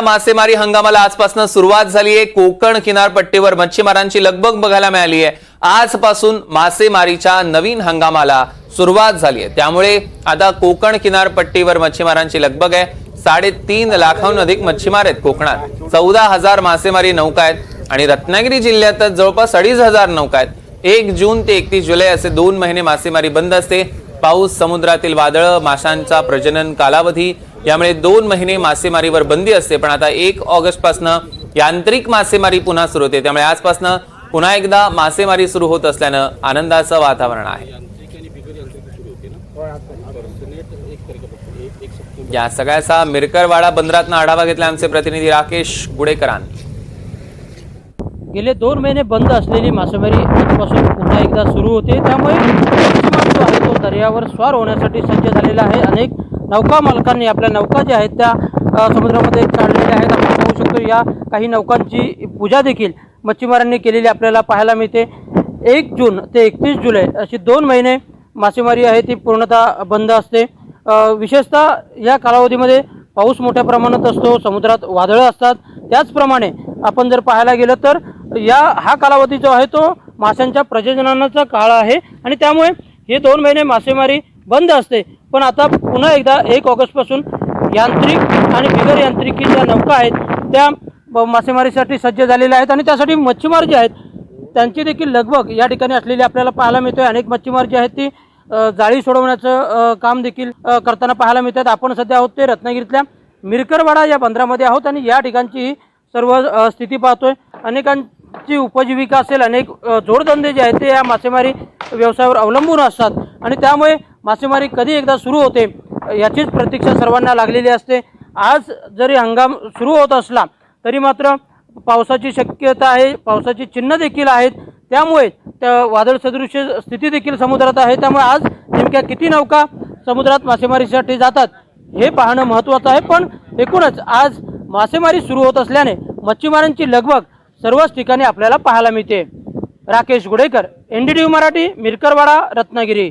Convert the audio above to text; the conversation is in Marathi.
मासेमारी हंगामाला आजपासून सुरुवात झाली आहे. कोकण किनारपट्टीवर मच्छीमारांची लगबग बघायला मिळाली आहे. आजपासून मासेमारीच्या नवीन हंगामाला सुरुवात झाली आहे. त्यामुळे आता कोकण किनारपट्टीवर मच्छीमारांची लगबग आहे. साडेतीन लाखाहून अधिक मच्छीमार आहेत कोकणात. चौदा हजार मासेमारी नौका आहेत आणि रत्नागिरी जिल्ह्यातच जवळपास अडीच हजार नौका आहेत. एक जून ते एकतीस जुलै असे दोन महिने मासेमारी बंद असते. पाऊस समुद्रातील वादळं माशांचा प्रजनन कालावधी यामुळे दोन महिने मासेमारीवर बंदी असते पण आता एक ऑगस्टपासून यांत्रिक मासेमारी पुन्हा सुरू होते. त्यामुळे आजपासनं पुन्हा एकदा मासेमारी सुरू होत असल्यानं आनंदाचं वातावरण आहे. या सगळ्याचा मिरकरवाडा बंदरातनं आढावा घेतला आमचे प्रतिनिधी राकेश गुडेकरांनी. गेले दोन महिने बंद असलेली मासेमारी आजपासून पुन्हा एकदा सुरू होते. त्यामुळे जो आहे तो दर्यावर स्वार होण्यासाठी सज्ज झालेला आहे अनेक नौका मालकांनी आपल्या नौका ज्या आहेत त्या समुद्रामध्ये काढलेल्या आहेत. आपण पाहू शकतो या काही नौकांची पूजा देखील मच्छीमारांनी केलेली आपल्याला पाहायला मिळते. एक जून ते एकतीस जुलै अशी दोन महिने मासेमारी आहे ती पूर्णतः बंद असते. विशेषतः या कालावधीमध्ये पाऊस मोठ्या प्रमाणात असतो समुद्रात वादळं असतात. त्याचप्रमाणे आपण जर पाहायला गेलं तर या हा कालावधी जो आहे तो माशांच्या प्रजननाचा काळ आहे आणि त्यामुळे हे दोन महिने मासेमारी बंद असते. पण आता पुन्हा एकदा एक ऑगस्टपासून यांत्रिक आणि बिगर यांत्रिकी ज्या नौका आहेत त्या मासेमारीसाठी सज्ज झालेल्या आहेत आणि त्यासाठी मच्छीमार जे आहेत त्यांची देखील लगबग या ठिकाणी असलेली आपल्याला पाहायला मिळते अनेक मच्छीमार जे आहेत ती जाळी सोडवण्याचं काम देखील करताना पाहायला मिळतात आपण सध्या आहोत ते रत्नागिरीतल्या मिरकरवाडा या बंदरामध्ये आहोत आणि या ठिकाणची ही सर्व स्थिती पाहतोय. अनेकांची उपजीविका असेल अनेक जोडधंदे जे आहेत ते या मासेमारी व्यवसायावर अवलंबून असतात. आणि त्यामुळे मासेमारी कधी एकदा सुरू होते याचीच प्रतीक्षा सर्वांना लागलेली असते. आज जरी हंगाम सुरू होत असला तरी मात्र पावसाची शक्यता आहे पावसाची चिन्ह देखील आहेत. त्यामुळे त्या वादळ सदृश्य स्थिती देखील समुद्रात आहे. त्यामुळे आज नेमक्या किती नौका समुद्रात मासेमारीसाठी जातात हे पाहणं महत्त्वाचं आहे. पण एकूणच आज मासेमारी सुरू होत असल्याने मच्छीमारांची लगबग सर्वच ठिकाणी आपल्याला पाहायला मिळते. Rakesh Gudekar N D T Marathi Mirkarwada Ratnagiri.